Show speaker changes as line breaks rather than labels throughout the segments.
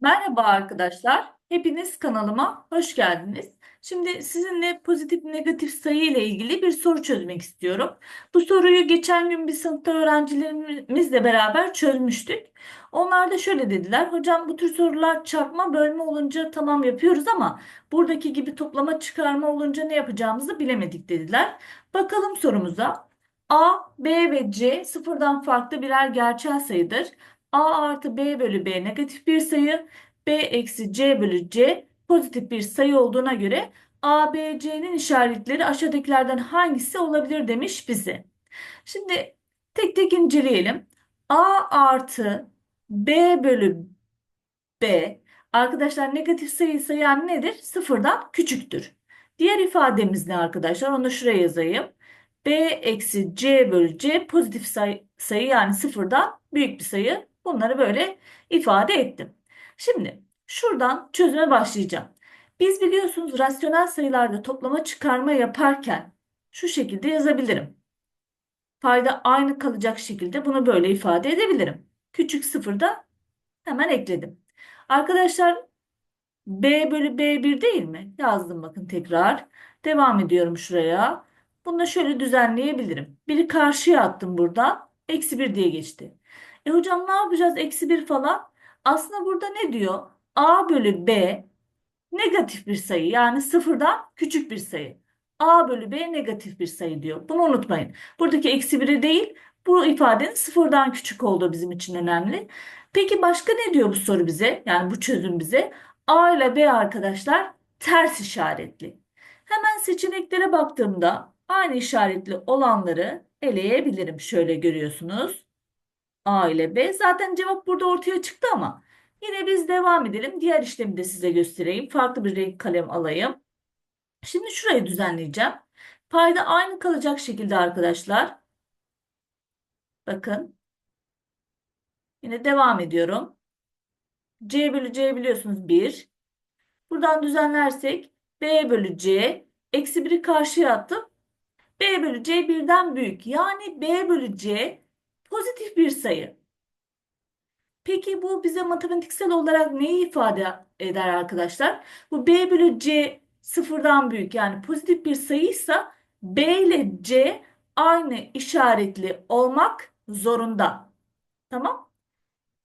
Merhaba arkadaşlar. Hepiniz kanalıma hoş geldiniz. Şimdi sizinle pozitif negatif sayı ile ilgili bir soru çözmek istiyorum. Bu soruyu geçen gün bir sınıfta öğrencilerimizle beraber çözmüştük. Onlar da şöyle dediler. Hocam bu tür sorular çarpma bölme olunca tamam yapıyoruz ama buradaki gibi toplama çıkarma olunca ne yapacağımızı bilemedik dediler. Bakalım sorumuza. A, B ve C sıfırdan farklı birer gerçel sayıdır. A artı B bölü B negatif bir sayı. B eksi C bölü C pozitif bir sayı olduğuna göre A, B, C'nin işaretleri aşağıdakilerden hangisi olabilir demiş bize. Şimdi tek tek inceleyelim. A artı B bölü B arkadaşlar negatif sayıysa yani nedir? Sıfırdan küçüktür. Diğer ifademiz ne arkadaşlar? Onu şuraya yazayım. B eksi C bölü C pozitif sayı, sayı yani sıfırdan büyük bir sayı. Bunları böyle ifade ettim. Şimdi şuradan çözüme başlayacağım. Biz biliyorsunuz rasyonel sayılarda toplama çıkarma yaparken şu şekilde yazabilirim. Payda aynı kalacak şekilde bunu böyle ifade edebilirim. Küçük sıfırda hemen ekledim. Arkadaşlar B bölü B1 değil mi? Yazdım bakın tekrar. Devam ediyorum şuraya. Bunu şöyle düzenleyebilirim. Biri karşıya attım buradan. Eksi 1 diye geçti. E hocam ne yapacağız? Eksi 1 falan. Aslında burada ne diyor? A bölü B negatif bir sayı. Yani sıfırdan küçük bir sayı. A bölü B negatif bir sayı diyor. Bunu unutmayın. Buradaki eksi 1'i değil bu ifadenin sıfırdan küçük olduğu bizim için önemli. Peki başka ne diyor bu soru bize? Yani bu çözüm bize. A ile B arkadaşlar ters işaretli. Hemen seçeneklere baktığımda aynı işaretli olanları eleyebilirim. Şöyle görüyorsunuz. A ile B. Zaten cevap burada ortaya çıktı ama yine biz devam edelim. Diğer işlemi de size göstereyim. Farklı bir renk kalem alayım. Şimdi şurayı düzenleyeceğim. Payda aynı kalacak şekilde arkadaşlar. Bakın. Yine devam ediyorum. C bölü C biliyorsunuz 1. Buradan düzenlersek B bölü C eksi 1'i karşıya attım. B bölü C birden büyük. Yani B bölü C pozitif bir sayı. Peki bu bize matematiksel olarak neyi ifade eder arkadaşlar? Bu B bölü C sıfırdan büyük yani pozitif bir sayıysa B ile C aynı işaretli olmak zorunda. Tamam?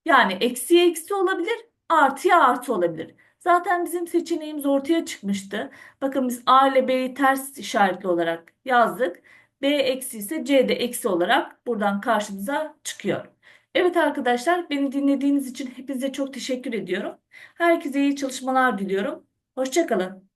Yani eksiye eksi olabilir, artıya artı olabilir. Zaten bizim seçeneğimiz ortaya çıkmıştı. Bakın biz A ile B'yi ters işaretli olarak yazdık. B eksi ise C de eksi olarak buradan karşımıza çıkıyor. Evet arkadaşlar beni dinlediğiniz için hepinize çok teşekkür ediyorum. Herkese iyi çalışmalar diliyorum. Hoşçakalın.